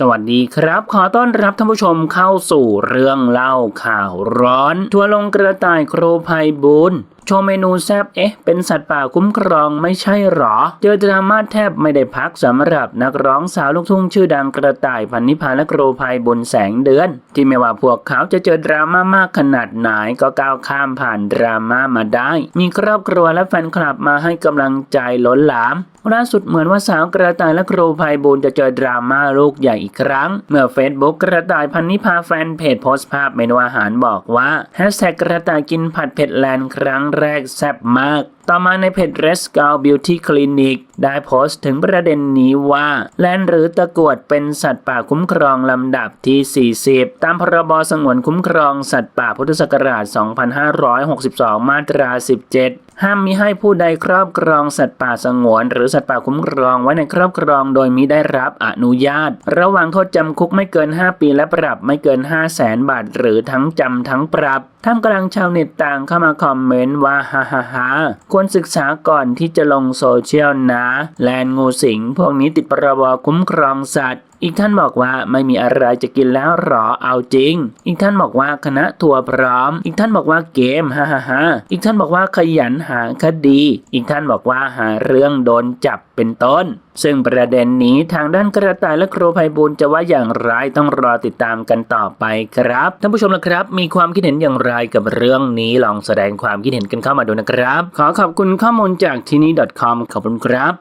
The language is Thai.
สวัสดีครับ ขอต้อนรับท่านผู้ชมเข้าสู่เรื่องเล่าข่าวร้อน ทัวร์ลงกระต่ายโครภัยบุญ โชว์เมนูแซบเอ๊ะ เป็นสัตว์ป่าคุ้มครองไม่ใช่หรอ เจอดราม่าแทบไม่ได้พักสำหรับนักร้องสาวลูกทุ่งชื่อดังกระต่ายพันนิพาและโครภัยบุญแสงเดือน ที่ไม่ว่าพวกเขาจะเจอดราม่ามากขนาดไหนก็ก้าวข้ามผ่านดราม่ามาได้ มีครอบครัวและแฟนคลับมาให้กำลังใจล้นหลามล่าสุดเหมือนว่าสาวกระต่ายและครูภัยบุญจะเจอดราม่าลูกใหญ่อีกครั้ง เมื่อเฟซบุ๊กกระต่ายพันนิพาแฟนเพจโพสต์ภาพเมนูอาหารบอกว่าแฮชแท็กกระต่ายกินผัดเผ็ดแลนด์ครั้งแรกแซ่บมาก ต่อมาในเพจ r e s c o u Beauty Clinic ได้โพสต์ถึงประเด็นนี้ว่า แลนหรือตะกรวดเป็นสัตว์ป่าคุ้มครองลำดับที่ 40 ตามพรบสงวนคุ้มครองสัตว์ป่าพุทธศักราช 2562 มาตรา 17 ห้ามมิให้ผู้ใดครอบครองสัตว์ป่าสงวน หรือสัตว์ป่าคุ้มครองไว้ในครอบครองโดยมิได้รับอนุญาต ระหว่างโทษจำคุกไม่เกิน 5 ปีและปรับไม่เกิน 5 0 0แสนบาท หรือทั้งจำทั้งปรับท่ามกลางชาวเน็ตต่างเข้ามาคอมเมนต์ว่าฮ่าฮ่าฮ่าควรศึกษาก่อนที่จะลงโซเชียลนะ แลนงูสิงพวกนี้ติดพรบคุ้มครองสัตว์อีกท่านบอกว่าไม่มีอะไรจะกินแล้วหรอเอาจริง อีกท่านบอกว่าคณะทัวร์พร้อม อีกท่านบอกว่าเกมฮ่าฮ่าฮ่าอีกท่านบอกว่าขยันหาคดี อีกท่านบอกว่าหาเรื่องโดนจับเป็นต้น ซึ่งประเด็นนี้ทางด้านกระต่ายและครูภัยบุญจะว่าอย่างไรต้องรอติดตามกันต่อไปครับท่านผู้ชมละครับ มีความคิดเห็นอย่างไรกับเรื่องนี้ลองแสดงความคิดเห็นกันเข้ามาดูนะครับ ขอขอบคุณข้อมูลจากที่นี่ .com ขอบคุณครับ